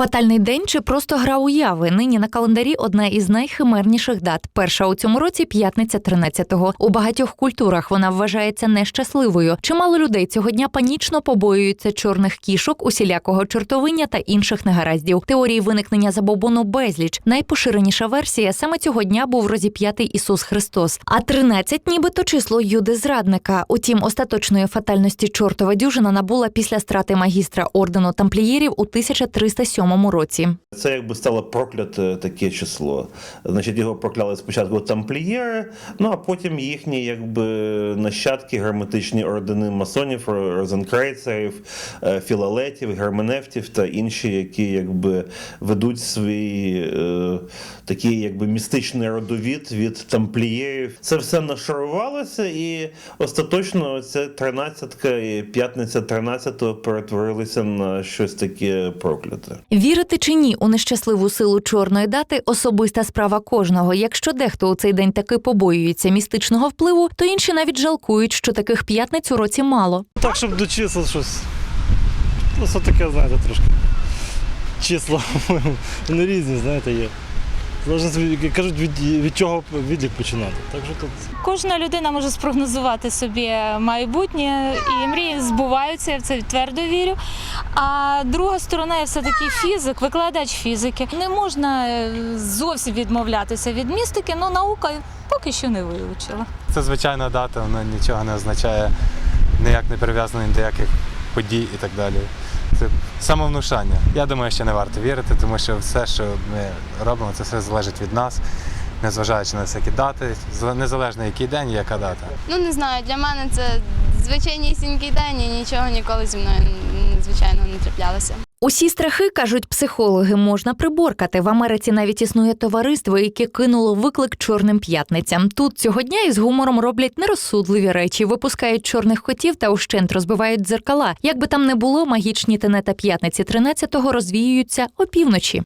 Фатальний день чи просто гра уяви. Нині на календарі одна із найхимерніших дат. Перша у цьому році п'ятниця 13-го. У багатьох культурах вона вважається нещасливою. Чимало людей цього дня панічно побоюються чорних кішок, усілякого чортовиння та інших негараздів. Теорії виникнення забобону безліч. Найпоширеніша версія саме цього дня був розіп'ятий Ісус Христос. А 13 нібито число Юди зрадника. Утім, остаточної фатальності чортова дюжина набула після страти магістра ордену тамплієрів у 1307 році. Це якби стало прокляте таке число. Значить, його прокляли спочатку тамплієри, ну а потім їхні якби нащадки, герметичні ордени масонів, розенкрейцерів, е, філалетів, герменевтів та інші, які якби ведуть свій е, такий якби містичний родовід від тамплієрів. Це все нашарувалося, і остаточно ця тринадцятка і п'ятниця 13-го перетворилися на щось таке прокляте. Вірити чи ні у нещасливу силу чорної дати особиста справа кожного. Якщо дехто у цей день таки побоюється містичного впливу, то інші навіть жалкують, що таких п'ятниць у році мало. Так, щоб до чисел щось. Ну, все таке, знаєте, трошки. Числа вони різні, знаєте, є. Залежно, кажуть, від, від чого відлік починати. Так що тут Кожна людина може спрогнозувати собі майбутнє, і мрії збуваються, я в це твердо вірю. А друга сторона я все-таки фізик, викладач фізики. Не можна е, зовсім відмовлятися від містики, але наука поки що не вивчила. Це звичайна дата, вона нічого не означає, ніяк не прив'язана ні до яких подій і так далі. Це самовнушання. Я думаю, що не варто вірити, тому що все, що ми робимо, це все залежить від нас, незважаючи на всякі дати, зал- незалежно який день яка дата. Ну не знаю, для мене це звичайнісінький день і нічого ніколи зі мною звичайно не траплялося. Усі страхи кажуть психологи, можна приборкати. В Америці навіть існує товариство, яке кинуло виклик чорним п'ятницям. Тут цього дня із гумором роблять нерозсудливі речі, випускають чорних котів та ущент розбивають дзеркала. Як би там не було, магічні тенета п'ятниці 13-го розвіюються опівночі.